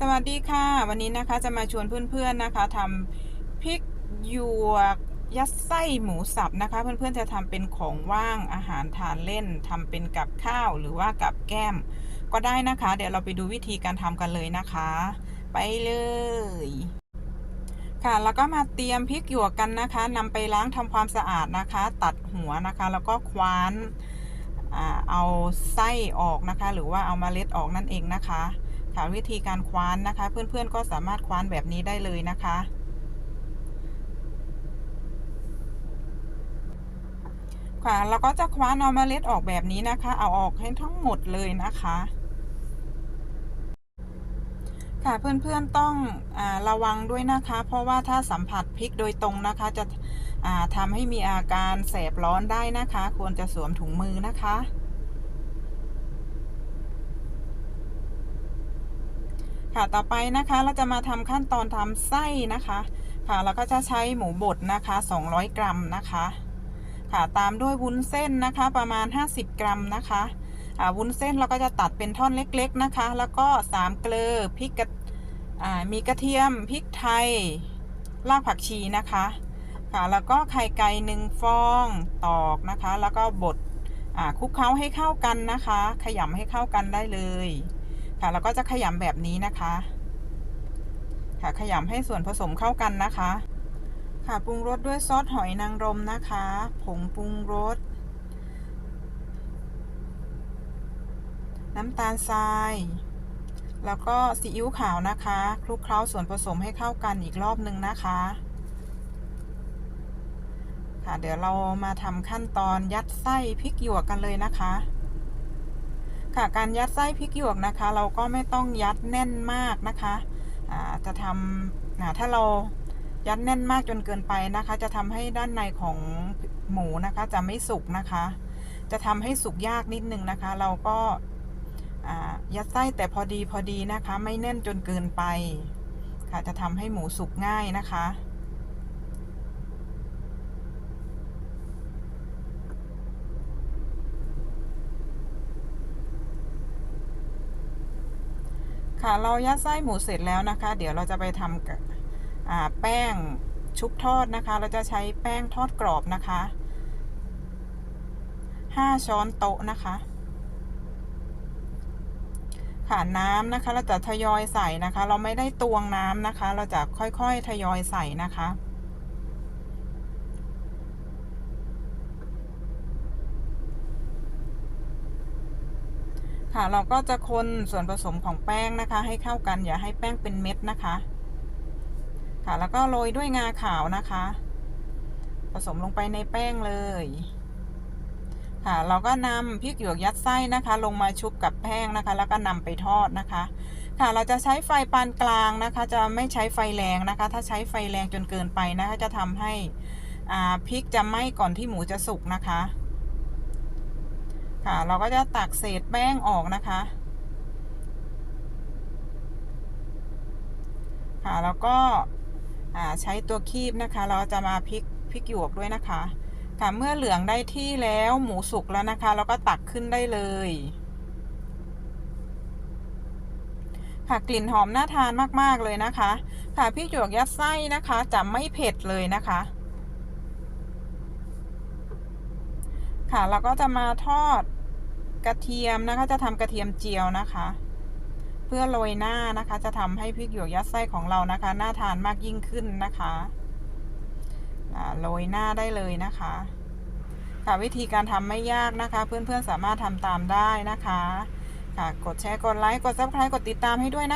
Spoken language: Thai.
สวัสดีค่ะ วันนี้นะคะจะมาชวนเพื่อนๆนะคะทำพริกหยวกยัดไส้หมูสับนะคะ เพื่อนๆจะทำเป็นของว่างอาหารทานเล่นทำเป็นกับข้าวหรือว่ากับแก้ม ก็ได้นะคะ เดี๋ยวเราไปดูวิธีการทำกันเลยนะคะ ไปเลย ค่ะแล้วก็มาเตรียมพริกหยวกกันนะคะนำไปล้างทำความสะอาดนะคะ ตัดหัวนะคะ แล้วก็คว้านเอาไส้ออกนะคะ หรือว่าเอามาเมล็ดออกนั่นเองนะคะ ค่ะวิธีการคว้านนะคะ เพื่อนๆก็สามารถคว้านแบบนี้ได้เลยนะคะ ค่ะเราก็จะคว้านเอาเมล็ดออกแบบนี้นะคะ เอาออกให้ทั้งหมดเลยนะคะค่ะเพื่อนๆต้องอระวังด้วยนะคะ เพราะว่าถ้าสัมผัสพริกโดยตรงนะคะ จะทำให้มีอาการแสบร้อนได้นะคะ ควรจะสวมถุงมือนะคะ ค่ะต่อไปนะคะเราจะมาทำขั้นตอนทำไส้นะคะ ค่ะเราก็จะใช้หมูบดนะคะ 200 กรัมนะคะ ค่ะตามด้วยวุ้นเส้นนะคะประมาณ 50 กรัมนะคะอ่าวุ้นเส้นเราก็จะตัดเป็นท่อนเล็กๆนะคะ แล้วก็3เกลือพริกกระอ่ามีกระเทียมพริกไทยรากผักชีนะคะค่ะแล้วก็ไข่ไก่หนึ่งฟองตอกนะคะ แล้วก็บดอ่าคลุกเคล้าให้เข้ากันนะคะ ขยำให้เข้ากันได้เลย ค่ะแล้วก็จะขยำแบบนี้นะคะ ค่ะขยำให้ส่วนผสมเข้ากันนะคะ ค่ะปรุงรสด้วยซอสหอยนางรมนะคะ ผงปรุงรสน้ำตาลทราย แล้วก็ซีอิ๊วขาวนะคะคลุกเคล้าส่วนผสมให้เข้ากันอีกรอบหนึ่งนะคะ ค่ะเดี๋ยวเรามาทำขั้นตอนยัดไส้พริกหยวกกันเลยนะคะ ค่ะการยัดไส้พริกหยวกนะคะ เราก็ไม่ต้องยัดแน่นมากนะคะจะทำถ้าเรายัดแน่นมากจนเกินไปนะคะ จะทำให้ด้านในของหมูนะคะ จะไม่สุกนะคะ จะทำให้สุกยากนิดนึงนะคะ เราก็ยัดไส้แต่พอดีพอดีนะคะ ไม่แน่นจนเกินไป ค่ะจะทำให้หมูสุกง่ายนะคะ ค่ะ เรายัดไส้หมูเสร็จแล้วนะคะ เดี๋ยวเราจะไปทำกับแป้งชุบทอดนะคะ เราจะใช้แป้งทอดกรอบนะคะห้าช้อนโต๊ะนะคะค่ะน้ำนะคะ เราจะทยอยใส่นะคะ เราไม่ได้ตวงน้ำนะคะ เราจะค่อยๆทยอยใส่นะคะ ค่ะ เราก็จะคนส่วนผสมของแป้งนะคะ ให้เข้ากันอย่าให้แป้งเป็นเม็ดนะคะ ค่ะ แล้วก็โรยด้วยงาขาวนะคะ ผสมลงไปในแป้งเลย ค่ะ เราก็นำพริกหยวกยัดไส้นะคะ ลงมาชุบกับแป้งนะคะ แล้วก็นำไปทอดนะคะ ค่ะ เราจะใช้ไฟปานกลางนะคะ จะไม่ใช้ไฟแรงนะคะ ถ้าใช้ไฟแรงจนเกินไปนะคะ จะทำให้พริกจะไหม้ก่อนที่หมูจะสุกนะคะ ค่ะ เราก็จะตักเศษแป้งออกนะคะ ค่ะแล้วก็ใช้ตัวคีบนะคะ เราจะมาพริกพริกหยวกด้วยนะคะ ค่ะเมื่อเหลืองได้ที่แล้วหมูสุกแล้วนะคะ เราก็ตักขึ้นได้เลยค่ะกลิ่นหอมน่าทานมาก ๆ เลยนะคะ ค่ะพริกหยวกยัดไส้นะคะจะไม่เผ็ดเลยนะคะ ค่ะเราก็จะมาทอด กระเทียมนะคะ จะทำกระเทียมเจียวนะคะ เพื่อโรยหน้านะคะ จะทำให้พริกหยวกยัดไส้ของเรานะคะน่าทานมากยิ่งขึ้นนะคะโรยหน้าได้เลยนะคะค่ะวิธีการทำไม่ยากนะคะ เพื่อนๆสามารถทำตามได้นะคะ ค่ะกดแชร์กดไลค์กดซับสไครต์กดติดตามให้ด้วยนะ